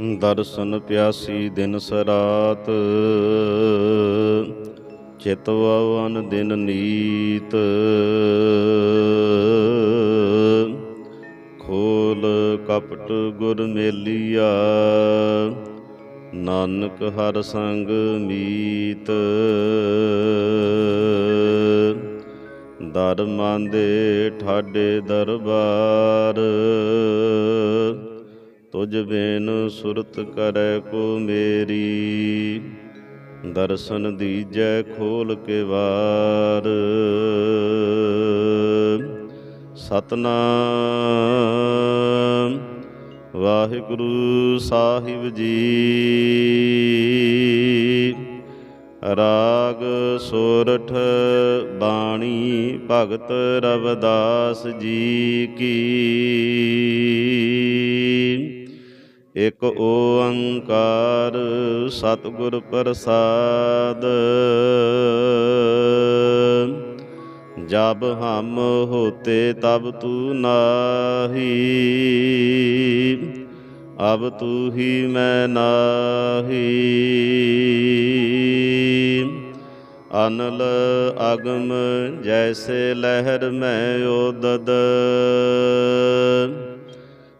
ਦਰਸ਼ਨ ਪਿਆਸੀ ਦਿਨ ਸਰਾਤ ਚਿਤਵਨ ਦਿਨ ਨੀਤ। ਖੋਲ ਕਪਟ ਗੁਰ ਮੇਲੀਆ, ਨਾਨਕ ਹਰ ਸੰਗ ਮੀਤ। ਦਰ ਮੰਦੇ ਠਾਡੇ ਦਰਬਾਰ ਤੁਝ ਬੇਨ ਸੁਰਤ ਕਰੈ ਕੋ ਮੇਰੀ, ਦਰਸ਼ਨ ਦੀਜੈ ਖੋਲ ਕੇ ਵਾਰ। ਸਤਨਾਮ ਵਾਹਿਗੁਰੂ ਸਾਹਿਬ ਜੀ। ਰਾਗ ਸੋਰਠ ਬਾਣੀ ਭਗਤ ਰਵਦਾਸ ਜੀ ਕੀ। ਇਕ ਓੰਕਾਰ ਸਤਿਗੁਰ ਪ੍ਰਸਾਦ। ਜਬ ਹਮ ਹੋਤੇ ਤਬ ਤੂ ਨਾਹੀ, ਅਬ ਤੂ ਹੀ ਮੈਂ ਨਾਹੀ। ਅਨਲ ਅਗਮ ਜੈਸੇ ਲਹਿਰ ਮੈਂ ਓਦਦ।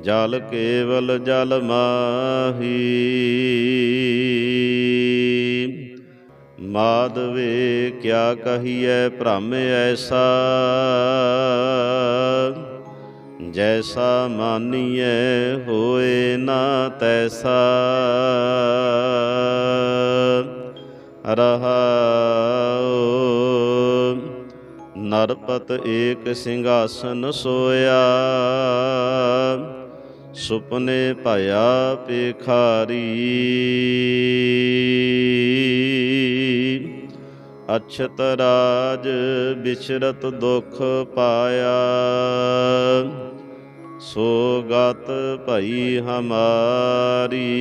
ਜਲ ਕੇਵਲ ਜਲ ਮਾਹੀ। ਮਾਧਵੇ, ਕਿਆ ਕਹੀਐ ਭ੍ਰਮ ਐਸਾ? ਜੈਸਾ ਮਾਨੀਐ ਹੋਏ ਨਾ ਤੈਸਾ। ਰਹਾਉ, ਨਰਪਤ ਏਕ ਸਿੰਘਾਸਨ ਸੋਇਆ। ਸੁਪਨੇ ਭਇਆ ਪੇਖਾਰੀ ਅਛਤ ਰਾਜ ਬਿਸ਼ਰਤ ਦੁਖ ਪਾਇਆ। ਸੋ ਗਤ ਭਈ ਹਮਾਰੀ।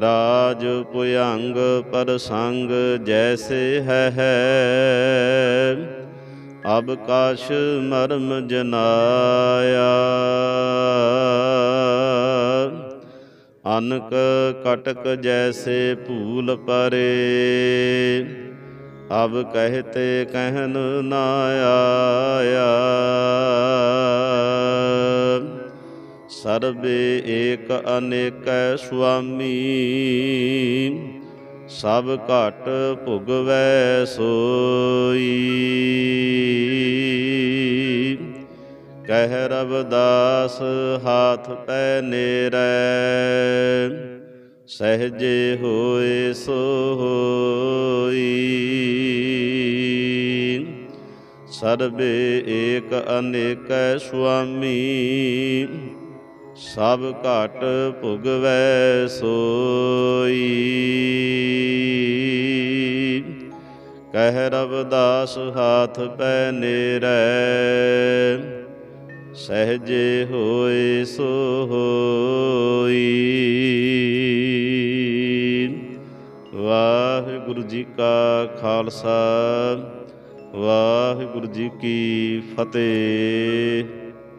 ਰਾਜ ਪੁਯੰਗ ਪਰਸੰਗ ਜੈਸੇ ਹੈ ਹੈ। ਅਬ ਕਾਸ਼ ਮਰਮ ਜਨਾਇਆ। ਅਨਕ ਕਟਕ ਜੈਸੇ ਭੂਲ ਪਰੇ, ਅਬ ਕਹਤੇ ਕਹਿਨ ਨਾ ਆਇਆ। ਸਰਬੇ ਏਕ ਅਨੇਕੈ ਸੁਆਮੀ ਸਭ ਘਟ ਭੁਗਵੈ ਸੋਈ। ਕਹਿ ਰਵਦਾਸ, ਹਾਥ ਪੈ ਨੇਰੈ, ਸਹਜੇ ਹੋਏ ਸੋ ਹੋਈ। ਸਰਬੇ ਏਕ ਅਨੇਕ ਸੁਆਮੀ ਸਭ ਘਟ ਭੁਗਵੈ ਸੋਈ। ਕਹਿ ਰਵਦਾਸ ਹਾਥ ਪੈ ਨੇਰੈ, ਸਹਜੇ ਹੋਏ ਸੋ ਹੋਈ। ਵਾਹਿਗੁਰੂ ਜੀ ਕਾ ਖਾਲਸਾ, ਵਾਹਿਗੁਰੂ ਜੀ ਕੀ ਫਤਿਹ।